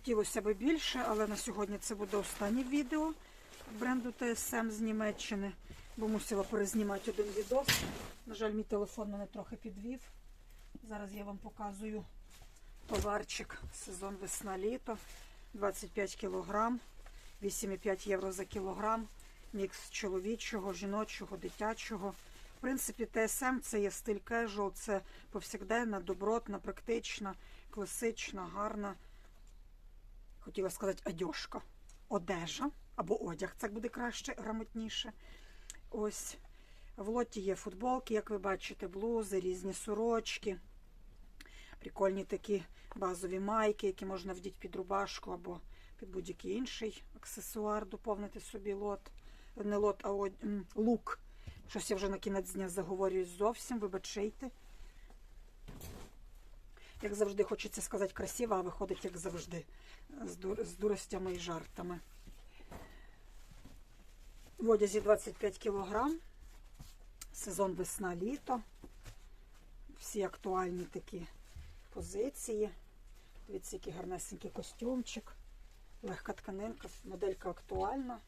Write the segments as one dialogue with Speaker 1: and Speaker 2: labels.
Speaker 1: Хотілося б більше, але на сьогодні це буде останнє відео бренду TSM з Німеччини, бо мусила перезнімати один відос. На жаль, мій телефон мене трохи підвів. Зараз я вам показую товарчик сезон весна-літо. 25 кілограм, 8,5 євро за кілограм. Мікс чоловічого, жіночого, дитячого. В принципі, ТСМ це є стиль кежуал, це повсякденна, добротна, практична, класична, гарна. Хотіла сказати одежка. Одежа або одяг, це буде краще, грамотніше. Ось. В лоті є футболки, як ви бачите, блузи, різні сорочки. Прикольні такі базові майки, які можна вдіти під рубашку або під будь-який інший аксесуар, доповнити собі лот. Не лот, а лук. Щось я вже на кінець дня заговорююсь зовсім, вибачайте. Як завжди, хочеться сказати красиво, а виходить, як завжди, з, дур... з дуростями і жартами. В одязі 25 кілограм. Сезон весна-літо. Всі актуальні такі позиції. Дивіться, який гарнесенький костюмчик. Легка тканинка, моделька актуальна.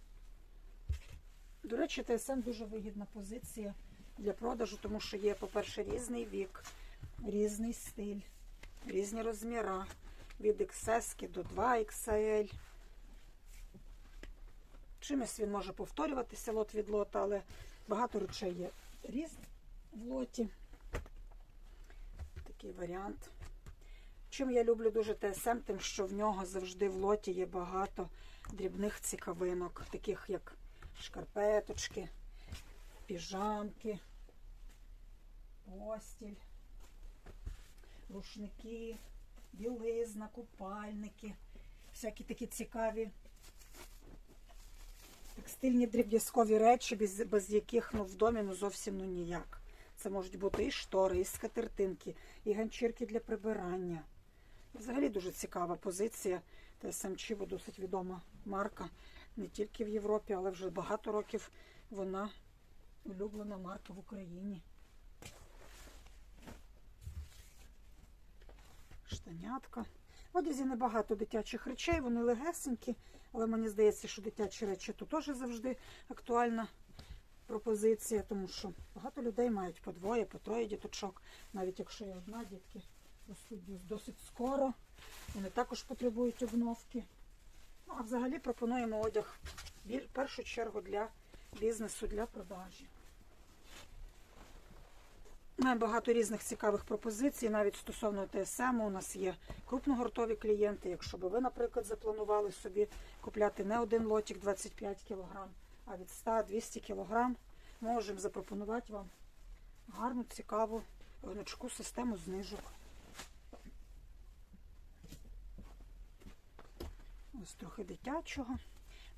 Speaker 1: До речі, ТСМ дуже вигідна позиція для продажу, тому що є, по-перше, різний вік, різний стиль, різні розміри. Від XS до 2XL. Чимось він може повторюватися лот від лота, але багато речей є різних в лоті. Такий варіант. Чим я люблю дуже ТСМ, тим, що в нього завжди в лоті є багато дрібних цікавинок, таких як шкарпеточки, піжамки, постіль, рушники, білизна, купальники, всякі такі цікаві текстильні дріб'язкові речі, без, без яких ну, в домі ну, зовсім ну, ніяк. Це можуть бути і штори, і скатертинки, і ганчірки для прибирання. Взагалі дуже цікава позиція. ТСМ Чіво досить відома марка не тільки в Європі, але вже багато років вона улюблена марка в Україні. Штанятка. В одязі небагато дитячих речей, вони легесенькі, але мені здається, що дитячі речі тут теж завжди актуальна пропозиція, тому що багато людей мають по двоє, по троє діточок, навіть якщо є одна дітки ростуть досить скоро, вони також потребують обновки. Ну, а взагалі пропонуємо одяг в першу чергу для бізнесу, для продажі. Маємо багато різних цікавих пропозицій, навіть стосовно ТСМ. У нас є крупногортові клієнти. Якщо би ви, наприклад, запланували собі купляти не один лотик 25 кг, а від 100-200 кг, можемо запропонувати вам гарну, цікаву гнучку систему знижок. Ось трохи дитячого.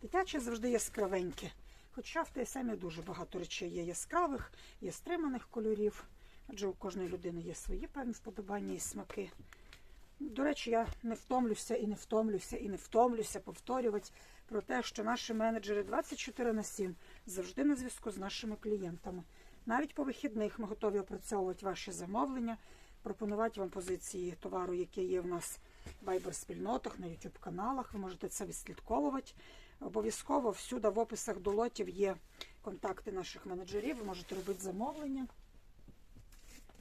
Speaker 1: Дитяче завжди яскравеньке. Хоча в ТСМ дуже багато речей є яскравих, є стриманих кольорів, адже у кожної людини є свої певні вподобання і смаки. До речі, я не втомлюся і не втомлюся, і не втомлюся повторювати про те, що наші менеджери 24 на 7 завжди на зв'язку з нашими клієнтами. Навіть по вихідних ми готові опрацьовувати ваші замовлення, пропонувати вам позиції товару, які є в нас в Viber-спільнотах, на YouTube каналах. Ви можете це відслідковувати. Обов'язково всюди в описах до лотів є контакти наших менеджерів. Ви можете робити замовлення.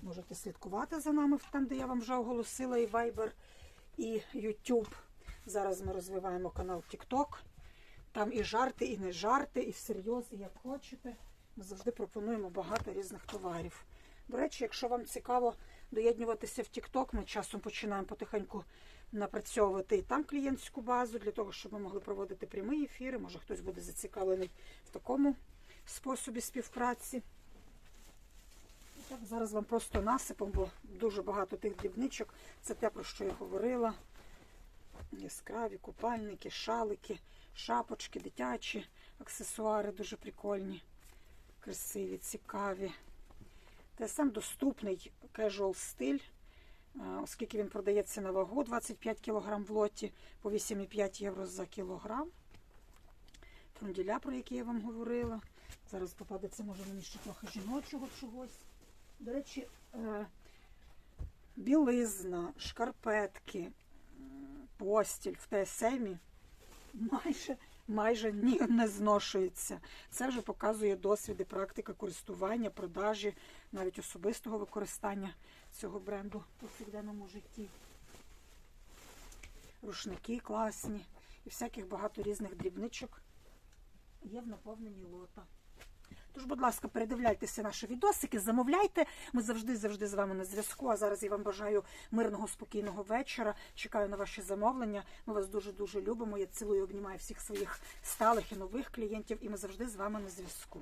Speaker 1: Можете слідкувати за нами там, де я вам вже оголосила, і Viber, і YouTube. Зараз ми розвиваємо канал TikTok. Там і жарти, і не жарти, і всерйоз, і як хочете. Ми завжди пропонуємо багато різних товарів. До речі, якщо вам цікаво доєднуватися в TikTok, ми часом починаємо потихеньку напрацьовувати і там клієнтську базу, для того, щоб ми могли проводити прямі ефіри. Може хтось буде зацікавлений в такому способі співпраці. Зараз вам просто насипом, бо дуже багато тих дрібничок. Це те, про що я говорила. Яскраві купальники, шалики, шапочки, дитячі аксесуари дуже прикольні, красиві, цікаві. ТСМ доступний casual стиль, оскільки він продається на вагу 25 кг в лоті по 8,5 євро за кілограм. Фрунділя, про які я вам говорила. Зараз попадеться, може, мені ще трохи жіночого чогось. До речі, е, білизна, шкарпетки, постіль в ТСМі майже, майже ні, не зношується. Це вже показує досвід і практика користування, продажі, навіть особистого використання цього бренду в повсякденному житті. Рушники класні і всяких багато різних дрібничок є в наповненні лота. Тож, будь ласка, передивляйтеся наші відосики, замовляйте. Ми завжди завжди з вами на зв'язку. А зараз я вам бажаю мирного, спокійного вечора. Чекаю на ваші замовлення. Ми вас дуже дуже любимо. Я цілую, обнімаю всіх своїх сталих і нових клієнтів, і ми завжди з вами на зв'язку.